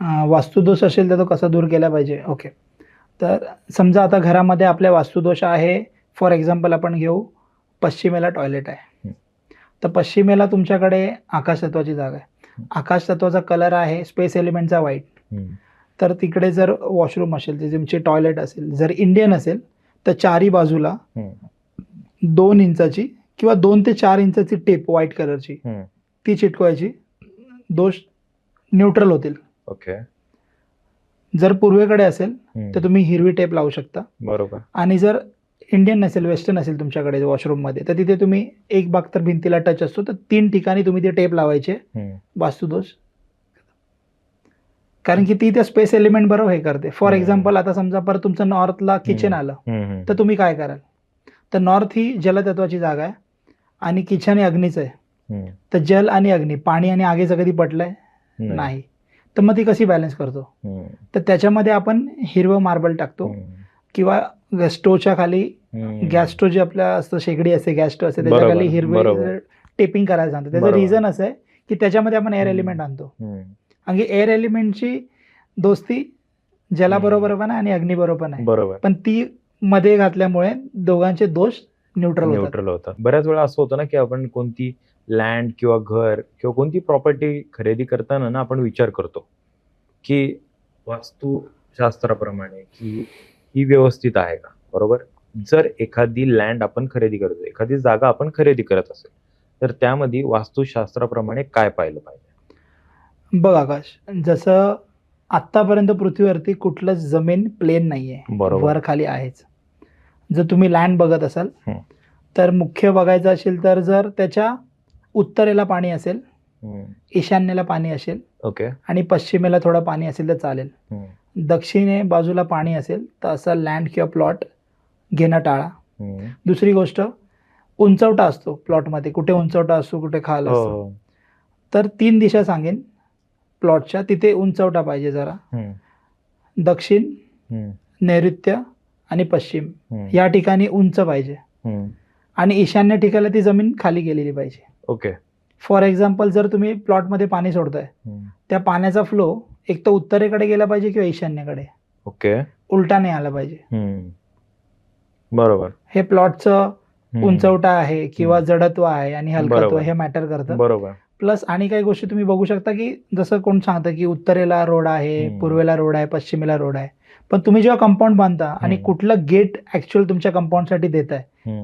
वास्तुदोष असेल तर तो कसा दूर केला पाहिजे? ओके तर समजा आता घरामध्ये आपल्या वास्तुदोष आहे. फॉर एक्झाम्पल आपण घेऊ पश्चिमेला टॉयलेट आहे. तर पश्चिमेला तुमच्याकडे आकाश तत्वाची जागा आहे. आकाश तत्वाचा कलर आहे स्पेस एलिमेंटचा व्हाईट. तर तिकडे जर वॉशरूम असेल ते तुमची टॉयलेट असेल जर इंडियन असेल तर चारी बाजूला. दोन इंचाची किंवा दोन ते चार इंचाची टेप व्हाईट कलरची. ती चिटकवायची. दोष न्यूट्रल होतील. ओके. जर पूर्वेकडे असेल. तर तुम्ही हिरवी टेप लावू शकता. बरोबर. आणि जर इंडियन नसेल वेस्टर्न असेल तुमच्याकडे वॉशरूममध्ये तर तिथे तुम्ही एक भाग तर भिंतीला टच असतो तर तीन ठिकाणी तुम्ही ते टेप लावायचे. वास्तुदोष. कारण की ती त्या स्पेस एलिमेंट बरोबर हे करते. फॉर. एक्झाम्पल आता समजा परत तुमचं नॉर्थला किचन आलं. तर तुम्ही काय कराल? तर नॉर्थ ही जलतत्वाची जागा आहे आणि किचन हे अग्नीचं आहे. तर जल आणि अग्नी पाणी आणि आगीचं कधी पटलंय? नाही. तर मग ती कशी बॅलन्स करतो. तर त्याच्यामध्ये आपण हिरवं मार्बल टाकतो. किंवा स्टोवच्या खाली. गॅस स्टोव जे आपल्या असतं शेगडी असते गॅस स्टोव असते त्याच्याखाली हिरवे. टेपिंग करायला सांगतो त्याचं. रिझन असं आहे की त्याच्यामध्ये आपण एअर. एलिमेंट आणतो. आणि एअर एलिमेंटची दोस्ती जलाबरोबर पण आहे आणि अग्नीबरोबर पण आहे बरोबर पण ती मध्ये घातल्यामुळे दोघांचे दोष न्यूट्रल होतात न्यूट्रल होतं बऱ्याच वेळा असं होतं ना की आपण कोणती लँड किंवा घर किंवा कोणती प्रॉपर्टी खरेदी करताना ना आपण विचार करतो की वास्तुशास्त्राप्रमाणे की ही व्यवस्थित आहे का? बरोबर? जर एखादी लँड आपण खरेदी करतो एखादी जागा आपण खरेदी करत असेल तर त्यामध्ये वास्तुशास्त्राप्रमाणे काय पाहिलं पाहिजे? बघ आकाश जसं आत्तापर्यंत पृथ्वीवरती कुठलंच जमीन प्लेन नाहीये बरोबर. वर खाली आहेच. जर तुम्ही लँड बघत असाल. तर मुख्य बघायचं असेल तर जर त्याच्या उत्तरेला पाणी असेल. ईशान्येला पाणी असेल ओके आणि पश्चिमेला थोडं पाणी असेल तर चालेल. दक्षिणे बाजूला पाणी असेल तर असं लँड किंवा प्लॉट घेणं टाळा. दुसरी गोष्ट उंचवटा असतो प्लॉटमध्ये कुठे उंचवटा असतो कुठे खाल असतो हो. तर तीन दिशा सांगेन प्लॉटच्या तिथे उंचवटा पाहिजे जरा. दक्षिण. नैऋत्य आणि पश्चिम. या ठिकाणी उंच पाहिजे. आणि ईशान्य ठिकाणी ती जमीन खाली गेलेली पाहिजे ओके फॉर एक्झाम्पल जर तुम्ही प्लॉटमध्ये पाणी सोडताय. त्या पाण्याचा फ्लो एक तर उत्तरेकडे गेला पाहिजे किंवा ईशान्येकडे ओके उलटा नाही आला पाहिजे हम्म. बरोबर हे प्लॉटचं. उंचवटा आहे किंवा जडत्व आहे आणि हलकत्व. हे मॅटर करतं बरोबर प्लस आणि काही गोष्टी तुम्ही बघू शकता की जसं कोण सांगतं की उत्तरेला रोड आहे. पूर्वेला रोड आहे पश्चिमेला रोड आहे पण तुम्ही जेव्हा कंपाऊंड बांधता आणि. कुठलं गेट ऍक्च्युअल तुमच्या कंपाऊंडसाठी देत आहे.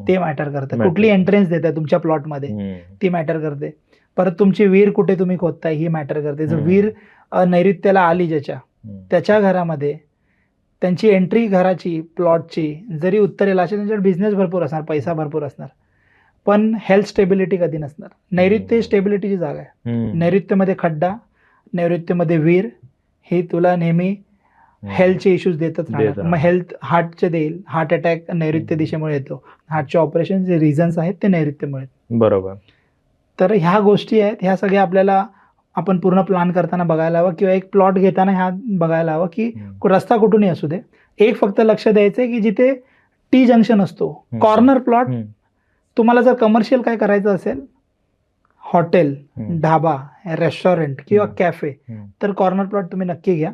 ते मॅटर करतं. कुठली एंट्रन्स देत आहे तुमच्या प्लॉटमध्ये. ती मॅटर करते परत तुमची विहीर कुठे तुम्ही खोदताय ही मॅटर करते जर अ, नैऋत्याला आली ज्याच्या. त्याच्या घरामध्ये त्यांची एंट्री घराची प्लॉटची जरी उत्तरेला असेल त्यांच्याकडे बिझनेस भरपूर असणार पैसा भरपूर असणार पण हेल्थ स्टेबिलिटी कधी नसणार नैऋत्य. स्टेबिलिटीची जागा आहे. नैऋत्यमध्ये खड्डा नैऋत्यमध्ये वीर हे तुला नेहमी. हेल्थचे इश्यूज देतच देत राहणार. मग हेल्थ हार्टचे देईल हार्ट अटॅक नैऋत्य. दिशेमुळे येतो हार्टचे ऑपरेशन जे रिझन्स आहेत ते नैऋत्यमुळे. बरोबर तर ह्या गोष्टी आहेत ह्या सगळ्या आपल्याला आपण पूर्ण प्लॅन करताना बघायला हवं किंवा एक प्लॉट घेताना ह्या बघायला हवं की. रस्ता कुठूनही असू दे एक फक्त लक्ष द्यायचं आहे की जिथे टी जंक्शन असतो. Corner plot. तुम्हाला जर कमर्शियल काय करायचं असेल हॉटेल. ढाबा रेस्टॉरंट किंवा. कॅफे. तर कॉर्नर प्लॉट तुम्ही नक्की घ्या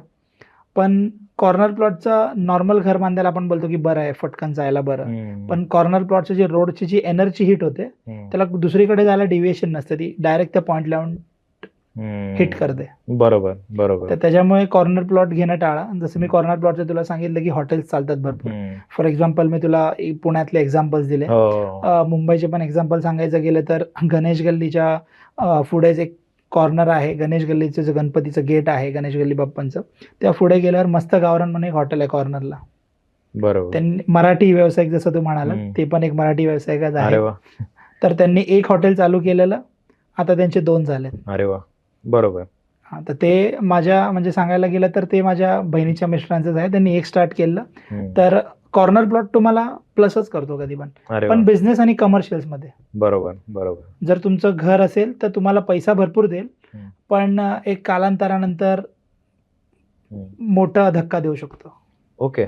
पण कॉर्नर प्लॉटचं नॉर्मल घर बांधायला आपण बोलतो की बरं आहे फटकन जायला बरं. पण कॉर्नर प्लॉटची जी रोडची जी एनर्जी हिट होते. त्याला दुसरीकडे जायला डिव्हिएशन नसतं ती डायरेक्ट त्या पॉईंट लावून. हिट करते बरोबर बरोबर. तर त्याच्यामुळे कॉर्नर प्लॉट घेणं टाळा. जसं मी कॉर्नर प्लॉटचं तुला सांगितलं की हॉटेल्स चालतात भरपूर. फॉर एक्झाम्पल मी तुला पुण्यातले एक्झाम्पल्स दिले. हो. मुंबईचे पण एक्झाम्पल सांगायचं गेलं तर गणेश गल्लीच्या पुढेच एक कॉर्नर आहे गणेश गल्लीचं जे गणपतीचं गेट आहे गणेश गल्ली बाप्पांचं त्या पुढे गेल्यावर मस्त गावरान म्हणून एक हॉटेल आहे कॉर्नरला बरोबर. त्यांनी मराठी व्यावसायिक जसं तू म्हणाला. ते पण एक मराठी व्यावसायिकच आहे. तर त्यांनी एक हॉटेल चालू केलेलं आता त्यांचे दोन झालेत. अरे वा. बरोबर. हा, तर ते माझ्या म्हणजे सांगायला गेलं तर ते माझ्या बहिणीच्या मिस्टरांचंच आहे. त्यांनी एक स्टार्ट केलं. तर कॉर्नर प्लॉट तुम्हाला प्लसच करतो कधी पण. पण बिझनेस आणि कमर्शियल्समध्ये. बरोबर बरोबर. जर तुमचं घर असेल तर तुम्हाला पैसा भरपूर देईल. पण एक कालांतरानंतर. मोठा धक्का देऊ शकतो. ओके.